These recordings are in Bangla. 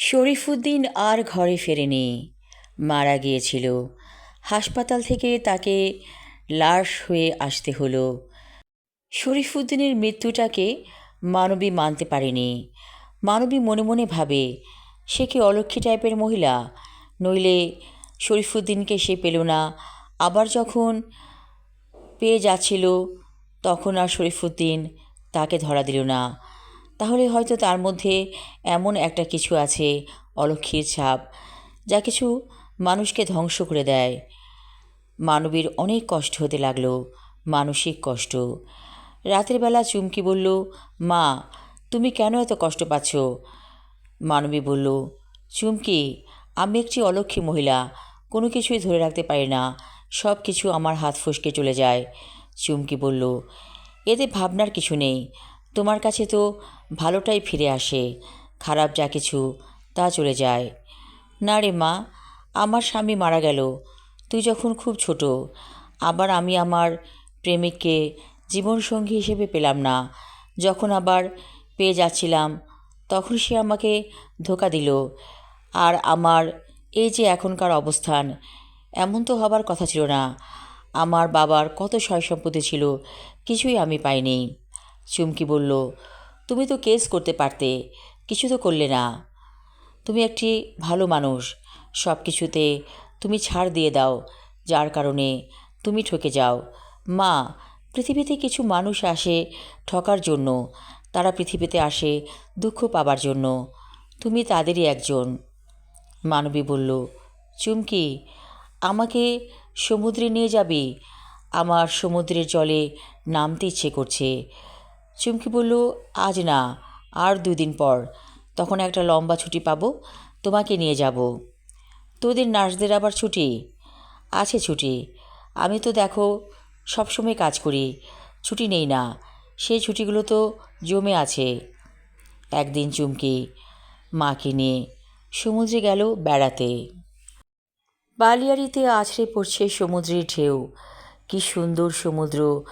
শরীফুদ্দিন আর ঘরে ফেরেনি। মারা গিয়েছিল। হাসপাতাল থেকে তাকে লাশ হয়ে আসতে হলো। শরীফুদ্দিনের মৃত্যুটাকে মানবী মানতে পারেনি। মানবী মনে মনে ভাবে, সে কি অলক্ষী টাইপের মহিলা? নইলে শরীফুদ্দিনকে সে পেল না। আবার যখন পেয়ে যাচ্ছিল, তখন আর শরীফুদ্দিন তাকে ধরা দিল না। তাহলে হয়তো তার মধ্যে এমন একটা কিছু আছে অলক্ষীর ছাপ, যা কিছু মানুষকে ধ্বংস করে দেয়। মানবীর অনেক কষ্ট হতে লাগল, মানসিক কষ্ট। রাতের বেলা চুমকি বলল, মা, তুমি কেন এত কষ্ট পাচ্ছ? মানবী বলল, চুমকি, আমি একটি অলক্ষী মহিলা, কোনো কিছুই ধরে রাখতে পারি না, সব কিছু আমার হাত ফসকে চলে যায়। চুমকি বলল, এতে ভাবনার কিছু নেই, তোমার কাছে তো ভালোটাই ফিরে আসে। খারাপ যা কিছু, তা চলে যায়। না রে মা, আমার স্বামী মারা গেল। তুই যখন খুব ছোট, আবার আমি আমার প্রেমিককে জীবনসঙ্গী হিসেবে পেলাম না। যখন আবার পেয়ে যাচ্ছিলাম, তখন সে আমাকে ধোকা দিল। আর আমার এই যে এখনকার অবস্থান, এমন তো হবার কথা ছিল না। আমার বাবার কত সয় সম্পত্তি ছিল, কিছুই আমি পাইনি। চুমকি বলল তুমি তো কেস করতে পারতে, কিছু তো করলে না। তুমি একটি ভালো মানুষ, সব কিছুতে তুমি ছাড় দিয়ে দাও, যার কারণে তুমি ঠকে যাও। মা, পৃথিবীতে কিছু মানুষ আসে ঠকার জন্য, তারা পৃথিবীতে আসে দুঃখ পাবার জন্য, তুমি তাদেরই একজন। মানবী বলল, চুমকি, আমাকে সমুদ্রে নিয়ে যাবি? আমার সমুদ্রের জলে নামতে ইচ্ছে করছে। চুমকি বলল, আজ না, আর দুদিন পর। তখন একটা লম্বা ছুটি পাবো, তোমাকে নিয়ে যাব। তোদের নার্সদের আবার ছুটি? আছে ছুটি। আমি তো দেখো, সবসময় কাজ করি। ছুটি নেই না, সেই ছুটিগুলো তো জমে আছে। একদিন চুমকি মাকে নিয়ে সমুদ্রে গেল বেড়াতে। বালিয়ারিতে আছড়ে পড়ছে সমুদ্রের ঢেউ। কি সুন্দর সমুদ্র,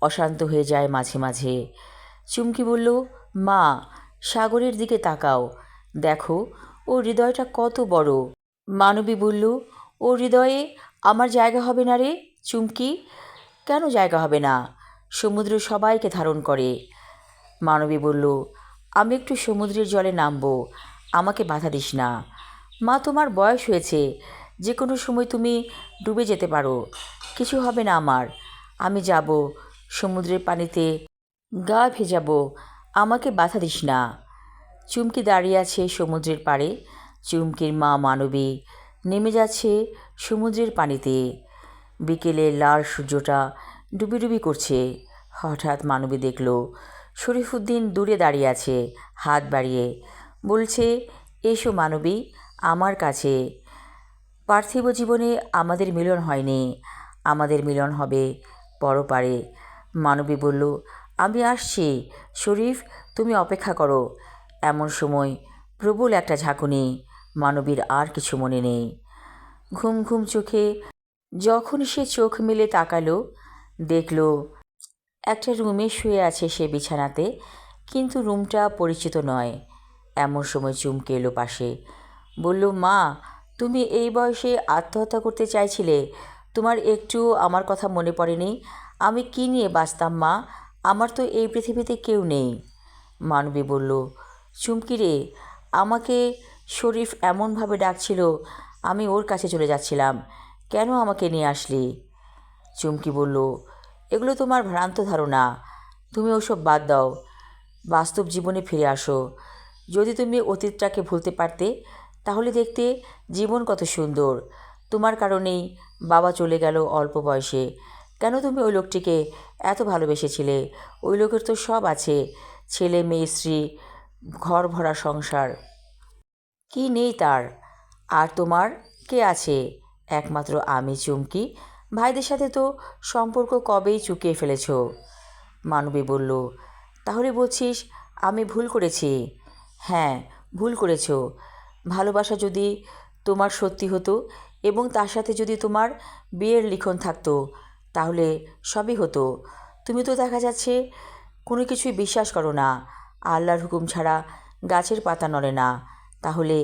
অশান্ত হয়ে যায় মাঝে মাঝে। চুমকি বলল, মা, সাগরের দিকে তাকাও। দেখো ও হৃদয়টা কত বড়। মানবী বলল ও হৃদয়ে আমার জায়গা হবে না রে, চুমকি। কেন জায়গা হবে না? সমুদ্র সবাইকে ধারণ করে। মানবী বলল, আমি একটু সমুদ্রের জলে নামবো। আমাকে বাধা দিস না। মা, তোমার বয়স হয়েছে। যে কোনো সময় তুমি ডুবে যেতে পারো। কিছু হবে না আমার। আমি যাব সমুদ্রের পানিতে গা ভেজাবো, আমাকে বাধা দিস না। চুমকি দাঁড়িয়ে আছে সমুদ্রের পাড়ে। চুমকির মা মানবী, নেমে যাচ্ছে সমুদ্রের পানিতে। বিকেলে লাল সূর্যটা ডুবি ডুবি করছে। হঠাৎ মানবী দেখল, শরীফুদ্দিন দূরে দাঁড়িয়ে আছে, হাত বাড়িয়ে। বলছে, এসো মানবী, আমার কাছে। পার্থিব জীবনে আমাদের মিলন হয়নি। আমাদের মিলন হবে পরপারে। মানবী বলল আমি আসছি। শরীফ, তুমি অপেক্ষা করো। এমন সময় প্রবল একটা ঝাঁকুনি, মানবীর আর কিছু মনে নেই। ঘুম ঘুম চোখে যখন সে চোখ মেলে তাকালো, দেখল একটা রুমে শুয়ে আছে সে বিছানাতে, কিন্তু রুমটা পরিচিত নয়। এমন সময় চুমকে এলো পাশে। বলল, মা, তুমি এই বয়সে আত্মহত্যা করতে চাইছিলে। তোমার একটু আমার কথা মনে পড়েনি। আমি কী নিয়ে বাঁচতাম, মা? আমার তো এই পৃথিবীতে কেউ নেই। মানবী বলল, চুমকি রে, আমাকে শরীফ এমনভাবে ডাকছিল, আমি ওর কাছে চলে যাচ্ছিলাম। কেন আমাকে নিয়ে আসলি? চুমকি বলল, এগুলো তোমার ভ্রান্ত ধারণা। তুমি ওসব বাদ দাও। বাস্তব জীবনে ফিরে আসো। যদি তুমি অতীতটাকে ভুলতে পারতে, তাহলে দেখতে জীবন কত সুন্দর। তোমার কারণেই বাবা চলে গেল অল্প বয়সে। কেন তুমি ওই লোকটিকে এত ভালোবেসেছিলে? ওই লোকের তো সব আছে, ছেলে, মেয়ে, স্ত্রী, ঘর ভরা সংসার। কি নেই তার? আর তোমার কে আছে? একমাত্র আমি, চুমকি। ভাইদের সাথে তো সম্পর্ক কবেই চুকিয়ে ফেলেছ? মানবী বলল, তাহলে বলছিস আমি ভুল করেছি? হ্যাঁ ভুল করেছ। ভালোবাসা যদি তোমার সত্যি হতো এবং তার সাথে যদি তোমার বিয়ের লিখন থাকতো তাহলে সবই হতো। তুমি তো দেখা যাচ্ছে কোনো কিছুই বিশ্বাস করো না। আল্লাহর হুকুম ছাড়া গাছের পাতা নড়ে না। তাহলে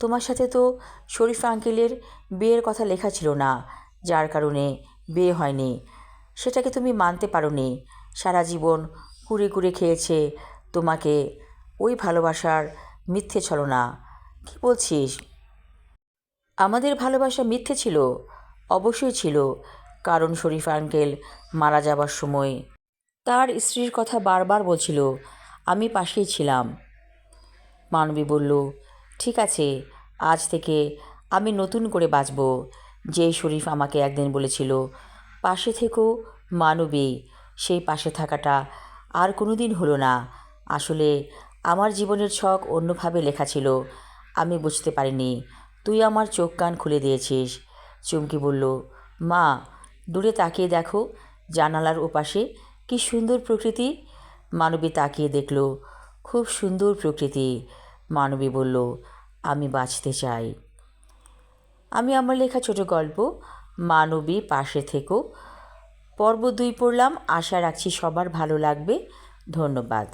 তোমার সাথে তো শরীফ আঙ্কেলের বিয়ের কথা লেখা ছিল না, যার কারণে বিয়ে হয়নি। সেটাকে তুমি মানতে পারোনি? সারা জীবন কুড়ে কুড়ে খেয়েছে, তোমাকে ওই ভালোবাসার মিথ্যে ছলনা কী বলছিস? আমাদের ভালোবাসা মিথ্যে ছিল? অবশ্যই ছিল। কারণ শরীফ আঙ্কেল মারা যাবার সময়। তার স্ত্রীর কথা বারবার বলছিল, আমি পাশেই ছিলাম। মানবী বলল, ঠিক আছে, আজ থেকে আমি নতুন করে বাঁচব। যে শরীফ আমাকে একদিন বলেছিল, পাশে থেকেও মানবী, সেই পাশে থাকাটা আর কোনো দিন হলো না। আসলে আমার জীবনের ছক অন্যভাবে লেখা ছিল, আমি বুঝতে পারিনি। তুই আমার চোখ কান খুলে দিয়েছিস। চুমকি বলল, মা দূরে তাকিয়ে দেখো, জানালার ওপাশে কি সুন্দর প্রকৃতি। মানবী তাকিয়ে দেখল, খুব সুন্দর প্রকৃতি। মানবী বলল, আমি বাঁচতে চাই। আমি আমার লেখা ছোট গল্প, মানবী পাশে থেকো। পর্ব দুই পড়লাম। আশা রাখছি সবার ভালো লাগবে। ধন্যবাদ।